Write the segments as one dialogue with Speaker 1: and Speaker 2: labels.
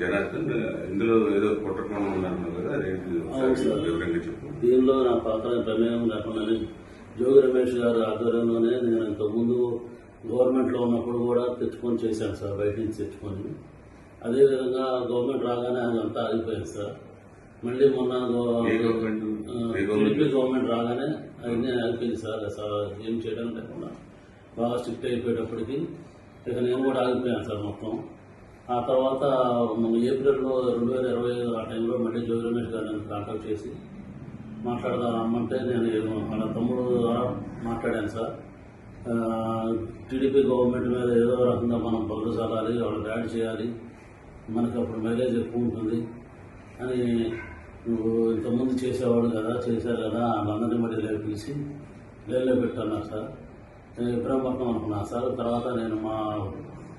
Speaker 1: జనార్దన్ ఇందులో ఏదో కుట్రకోణం ఉందన్నారు కదా అదేంటి. వివరంగా చెప్పు
Speaker 2: దీనిలో నా పాత్ర ప్రమేయం లేకుండానే జోగి రమేష్ గారి ఆధ్వర్యంలోనే నేను ఇంతకుముందు గవర్నమెంట్లో ఉన్నప్పుడు కూడా తెచ్చుకొని చేశాను సార్ బయట నుంచి తెచ్చుకొని. అదేవిధంగా గవర్నమెంట్ రాగానే అదంతా ఆగిపోయింది సార్. మళ్ళీ మొన్న గో-
Speaker 1: ఏ గవర్నమెంట్?
Speaker 2: టీడీపీ రాగానే అవన్నీ ఆగిపోయింది సార్. ఏం చేయడం లేకుండా. బాగా స్ట్రిక్ట్ అయిపోయేటప్పటికి ఇక నేను కూడా ఆగిపోయాను సార్ మొత్తం. ఆ తర్వాత ఏప్రిల్లో రెండు వేల ఇరవై ఐదు ఆ టైంలో మళ్ళీ జోగి రమేష్ గారు నన్ను కాంటాక్ట్ చేసి మాట్లాడదామంటే నేను ఏదో తమ్ముడు ద్వారా మాట్లాడాను సార్. టీడీపీ గవర్నమెంట్ మీద ఏదో రకంగా మనం పగులు చల్లాలి వాళ్ళు యాడ్ చేయాలి మనకి అప్పుడు మైలేజ్ ఎక్కువ ఉంటుంది అని నువ్వు ఇంతకుముందు చేసేవాడు కదా చేశారు కదా వాళ్ళందరినీ మళ్ళీ లేపు పిలిచి లేలో పెట్టాను సార్. నేను ఇబ్రాహీంపట్నం అనుకున్నాను సార్. తర్వాత నేను మా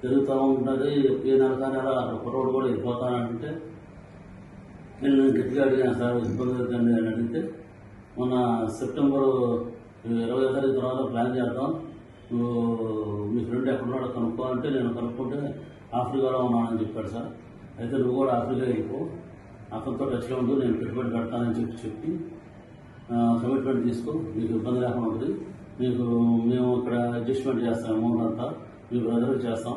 Speaker 2: తిరుగుతూ ఉంటుంది ఏ నెలసారి కానీ అక్కడ కుర్రోడు కూడా వెళ్ళిపోతానంటే నేను గట్టిగా అడిగాను సార్ ఇబ్బంది అవుతుంది అని అడిగితే మొన్న సెప్టెంబర్ ఇరవై తారీఖు తర్వాత ప్లాన్ చేద్దాం. నువ్వు మీ ఫ్రెండ్ ఎక్కడున్నాడో కనుక్కో అంటే నేను కనుక్కుంటే ఆఫ్రికాలో ఉన్నానని చెప్పాడు సార్. అయితే నువ్వు కూడా ఆఫ్రికా వెళ్ళిపో. అతనితో టచ్లో ఉండు నేను పెట్టుబడి పెడతానని చెప్పి చెప్పి కమిట్మెంట్ తీసుకో. నీకు ఇబ్బంది లేకుండా ఉంటుంది. మీకు మేము ఇక్కడ అడ్జస్ట్మెంట్ చేస్తాం అమౌంట్ అంతా మీ బ్రదర్కి చేస్తాం.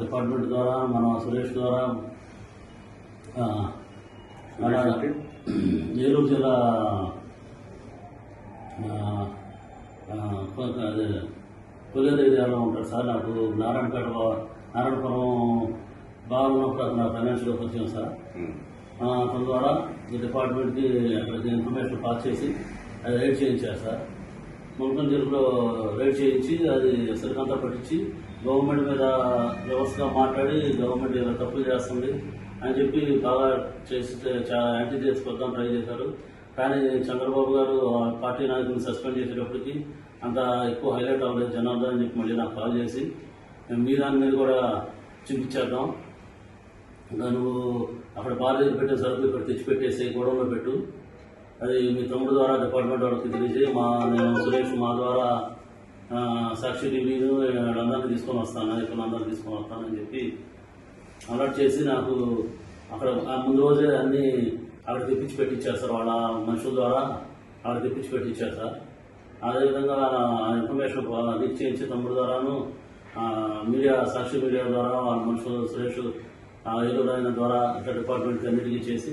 Speaker 2: డిపార్ట్మెంట్ ద్వారా మన సురేష్ ద్వారా ఏలూరు జిల్లా అదే కొల్లేరు ఏరియాలో ఉంటాడు సార్. నాకు నారాయణపేట నారాయణపురం బాగున్నప్పుడు అతను ఫైనాన్షియల్ కొంచెం సార్. అతని ద్వారా ఈ డిపార్ట్మెంట్కి అక్కడికి ఇన్ఫర్మేషన్ పాస్ చేసి అది రైడ్ చేయించారు సార్. ముల్కం జిల్లాలో రైడ్ చేయించి అది సరికంతా పట్టించి గవర్నమెంట్ మీద వ్యవస్థగా మాట్లాడి గవర్నమెంట్ ఇలా తప్పులు చేస్తుంది అని చెప్పి బాగా చేసి చాలా యాంటీ చేసుకొద్దాం ట్రై చేశారు. కానీ చంద్రబాబు గారు ఆ పార్టీ నాయకులను సస్పెండ్ చేసేటప్పటికి అంత ఎక్కువ హైలైట్ అవ్వలేదు జనార్దన్ అని చెప్పి మళ్ళీ నాకు కాల్ చేసి. మేము మీ దాని మీద కూడా చూపించేద్దాం ఇంకా నువ్వు అక్కడ బార్గెన్ పెట్టిన సరుకులు ఇక్కడ తెచ్చిపెట్టేసి గోడంలో పెట్టు. అది మీ తమ్ముడు ద్వారా డిపార్ట్మెంట్ వాళ్ళకి తెలిసి మా నేను సురేష్ మా ద్వారా సాక్షి డిగ్రీలు అందరినీ తీసుకొని వస్తాను ఇక్కడ అందరినీ తీసుకొని వస్తానని చెప్పి అలర్ట్ చేసి నాకు అక్కడ ముందు రోజే అన్ని అక్కడ తెప్పించి పెట్టించారు సార్. వాళ్ళ మనుషుల ద్వారా అక్కడ తెప్పించి పెట్టించారు సార్. అదేవిధంగా ఇన్ఫర్మేషన్ లీక్ చేయించి తమ్ముడు ద్వారాను మీడియా సాక్షి మీడియా ద్వారా వాళ్ళ మనుషులు సురేష్ ఆ, ద్వారా ఇతర డిపార్ట్మెంట్ అన్నిటికీ చేసి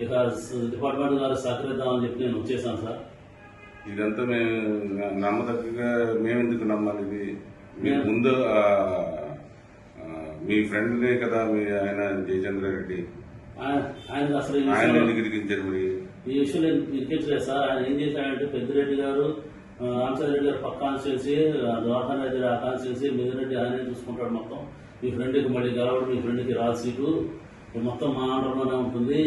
Speaker 2: ఇక డిపార్ట్మెంట్ గారు సహకరిద్దామని చెప్పి నేను వచ్చేసాను సార్.
Speaker 1: ఇదంతా మేము నమ్మదగ్గగా మేము ఎందుకు నమ్మాలి ఇది? మీకు ముందు మీ ఫ్రెండ్నే కదా మీ ఆయన జయచంద్ర రెడ్డి.
Speaker 2: ఆయన అసలు ఈ
Speaker 1: ఆయన ఎందుకు ఇరికించారు మరి?
Speaker 2: ఈ విషయంలో ఇరికించలేదు సార్. ఆయన ఏం చేశాడంటే పెద్దిరెడ్డి గారు ఆ, రామచంద్ర రెడ్డి గారు పక్క కాన్స్టిట్యూన్సీ దోహన్ రెడ్డి ఆ కాన్స్టిట్యూన్సీ మిదిరెడ్డి ఆయనే చూసుకుంటాడు మొత్తం. మీ ఫ్రెండ్కి మళ్ళీ గెలవడు మీ ఫ్రెండ్కి రాదు సీటు. మొత్తం మా ఆంధ్రలోనే ఉంటుంది.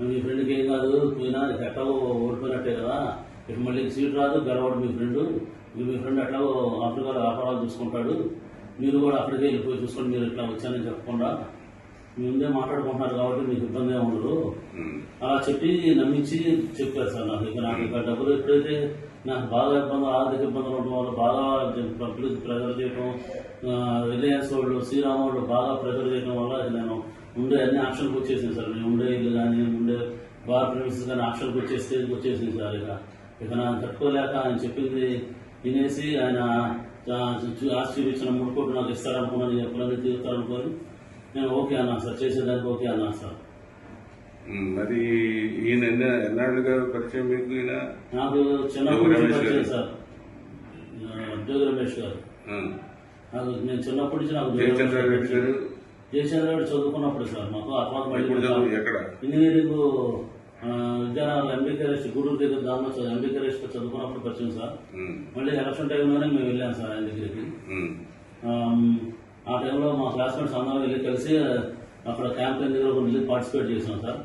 Speaker 2: మీ ఫ్రెండ్కి ఏం కాదు పోయినా నీకు ఎట్లాగో ఓడిపోయినట్టే కదా. ఇక మళ్ళీ సీటు రాదు గెలవడు మీ ఫ్రెండ్ మీ ఫ్రెండ్ ఎట్లాగో ఆఫ్రికాలో వ్యాపారాలు చూసుకుంటాడు. మీరు కూడా అక్కడికే వెళ్ళిపోయి చూసుకొని మీరు ఇట్లా వచ్చానని చెప్పకుండా. మీ ముందే మాట్లాడుకుంటున్నారు కాబట్టి మీకు ఇబ్బంది ఉండదు. అలా చెప్పి నమ్మించి చెప్పారు సార్ నాకు. ఇక నాకు ఇక డబ్బులు ఎప్పుడైతే నాకు బాగా ఇబ్బంది ఆర్థిక ఇబ్బందులు ఉండడం వల్ల బాగా చేయడం ఆ, రిలయన్స్ వాళ్ళు శ్రీరామ్ వాళ్ళు బాగా ప్రెజర్ చేయడం వల్ల నేను ఉండే అన్ని ఆప్షన్కి వచ్చేసింది సార్. నేను ఉండే ఇల్లు కానీ ఉండే బార్ ప్రిమిసెస్ కానీ ఆప్షన్కి వచ్చే స్టేజ్కి వచ్చేసింది సార్ ఇక. ఇక నాకు తట్టుకోలేక ఆయన చెప్పింది వినేసి ఆయన ఆ, చూ- ఆస్తి ఇచ్చిన మూడు కోట్లు నాకు ఇస్తారనుకున్నాను ఎప్పుడైనా తీరుతారనుకొని నేను ఓకే అన్నా సార్. చేసేదానికి ఓకే అన్నా సార్.
Speaker 1: మరి ఈయన ఎన్న ఎన్నాళ్ళుగా పరిచయం మీకు ఈయన?
Speaker 2: నాకు
Speaker 1: గారు.
Speaker 2: పరిచయం సార్. జోగి రమేష్ గారు. నాకు నేను చిన్నప్పటి నుంచి నాకు
Speaker 1: జయచంద్ర రెడ్డి గారు
Speaker 2: జయచంద్ర రెడ్డి చదువుకున్నప్పుడు సార్ మాకు ఆ తర్వాత మళ్ళీ
Speaker 1: ఎక్కడ?
Speaker 2: ఇంజనీరింగ్ విద్యానగర్ ఎంబీకే రెస్ట్ గూడూరు దగ్గర దానిలో చదువు ఎంబీకే రెస్ట్ చదువుకున్నప్పుడు పరిచయం సార్. మళ్ళీ ఎలక్షన్ టైంలోనే మేము వెళ్ళాం సార్ ఆయన దగ్గరికి. ఆ టైంలో మా క్లాస్మేట్స్ అందరం వెళ్ళి కలిసి అక్కడ క్యాంపెయిన్ దగ్గర వెళ్ళి పార్టిసిపేట్ చేసాం సార్.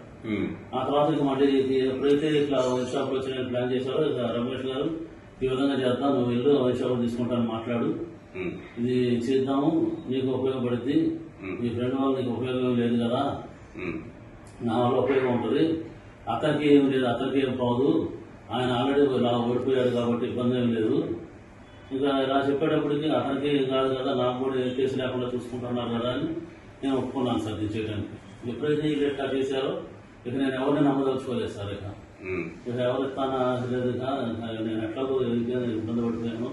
Speaker 2: ఆ తర్వాత ఇక మళ్ళీ ఎప్పుడైతే ఇట్లా వైన్ షాప్ వచ్చిన ప్లాన్ చేశారో రమేష్ గారు ఈ విధంగా చేద్దాం నువ్వు వెళ్ళు వైన్ షాప్ తీసుకుంటాను మాట్లాడు. ఇది చేద్దాము నీకు ఉపయోగపడుద్ది. నీ ఫ్రెండ్ వల్ల నీకు ఉపయోగం లేదు కదా. నా వల్ల ఉపయోగం ఉంటుంది. అతనికి ఏం లేదు అతనికి ఏం పోదు ఆయన ఆల్రెడీ ఇలా ఓడిపోయాడు కాబట్టి ఇబ్బంది ఏం లేదు. ఇంకా ఇలా చెప్పేటప్పటికి అతనికి ఏం కాదు కదా నాకు కూడా ఏ కేసు లేకుండా చూసుకుంటున్నారు కదా అని నేను ఒప్పుకున్నాను సార్ ఇది చేయడానికి. ఎప్పుడైతే ఈ లెక్క చేశారో ఇక నేను ఎవరిని నమ్మదలుచుకోలేదు సార్ ఇక. ఇక ఎవరు ఇస్తానా లేదు ఇక. నేను ఎవరికైనా ఇబ్బంది పడిపోయాను?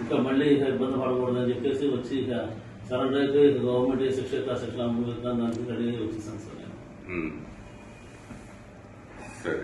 Speaker 2: ఇంకా మళ్ళీ ఇక ఇబ్బంది పడకూడదని చెప్పేసి వచ్చి ఇక సరెండర్ అయితే ఇక గవర్నమెంట్ ఏ శిక్ష ఇస్తా శిక్ష అనుభవిస్తాను దానికి రెడీ వచ్చేసాను సార్ నేను
Speaker 1: ఉమ్. సరే